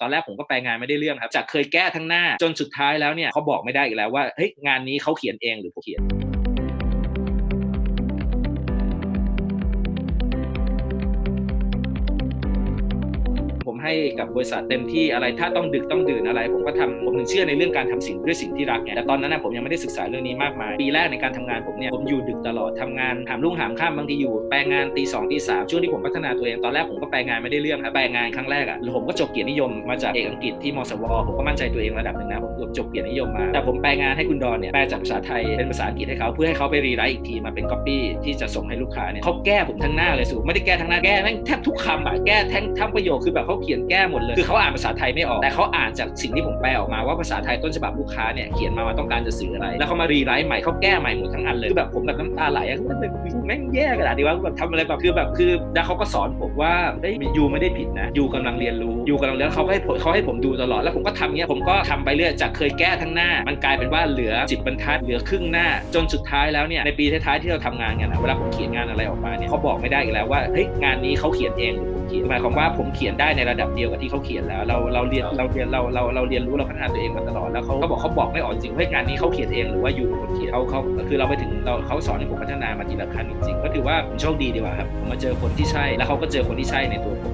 ตอนแรกผมก็แปลงานไม่ได้เรื่องครับจากเคยแก้ทั้งหน้าจนสุดท้ายแล้วเนี่ยเขาบอกไม่ได้อีกแล้วว่าเฮ้ยงานนี้เขาเขียนเองหรือผมเขียน ให้กับบริษัทเต็มที่อะไร ถ้าต้องดึกต้องดื่นอะไร ผมก็ทำผมถึงเชื่อในเรื่องการทำสิ่งด้วยสิ่งที่รักไงแต่ตอนนั้นนะผมยังไม่ได้ศึกษาเรื่องนี้มากมายปีแรกในการทำงานผมเนี่ยผมอยู่ดึกตลอดทำงานหามรุ่งหามข้ามบางทีอยู่แปลงานตีสองตีสามช่วงที่ผมพัฒนาตัวเองตอนแรกผมก็แปลงานไม่ได้เรื่องครับแปลงานครั้งแรกอะผมก็จบเกียรตินิยมมาจากเอกอังกฤษที่มสวผมก็มั่นใจตัวเองระดับหนึ่งนะผมจบเกียรตินิยมมาแต่ผมแปลงานให้คุณดอนเนี่ยแปลจากภาษาไทยเป็นภาษาอังกฤษให้เขาเพื่อให้เขาไปรีไรต์อีกทีมาเป็นก๊อปปี้ที่จะส่งให้ลูกค้าเนี่ยเขาแก้ผมทั้งหน้าเลยสูไม่ได้แก้ทั้งหน้าแก้แม่งแทบทุกคำอะแก้ทั้งทั้งประโยคคือแบบเขาเขียนแก้หมดเลย คือเขาอ่านภาษาไทยไม่ออก แต่เขาอ่านจากสิ่งที่ผมแปลออกมาว่าภาษาไทยต้นฉบับลูกค้าเนี่ยเขียนมาว่าต้องการจะสื่ออะไร แล้วเขามารีไรต์ใหม่เขาแก้ใหม่หมดทั้งอันเลย คือแบบผมแบบน้ำตาไหลอะมันเป็นแม่งแย่ขนาดนี้ว่าแบบทำอะไรแบบคือแบบคือ แล้วเขาก็สอนผมว่าเฮ้ยยูไม่ได้ผิดนะยูกำลังเรียนรู้ยูกำลังเรียนเขาให้ผมเขาให้ผมดูตลอด แล้วผมก็ทำเนี้ยผมก็ทำไปเรื่อยจากเคยแก้ทั้งหน้า มันกลายเป็นว่าเหลือจิบบรรทัดเหลือครึ่งหน้า จนสุดท้ายแล้วเนี่ยในปีท้ายๆที่เราทำงานกันอะเวลาผมเขียนงานอะไรออกมาเนี่ยเขาบอกไม่ได้อีกแล้วว่าเฮ้ยงานนี้เขาเขียนเองหรือผมเขียนหมายความว่าผมเขียนได้ในระดับเดียวกับที่เขาเขียนแล้ว เราเราเรียนเราเรียนเราเราเราเรียนรู้เราพัฒนาตัวเองมาตลอดแล้วเขาเขาบอกเขาบอกไม่ออกจริงว่าเฮ้ยงานนี้เขาเขียนเองหรือว่ายูเป็นคนเขียนเขาเขาคือเราไปถึงเราเขาสอนให้ผมพัฒนามาทีละขั้นจริงๆก็ถือว่าผมโชคดีดีกว่าครับผมมาเจอคนที่ใช่แล้วเขาก็เจอคนที่ใช่ในตัวผม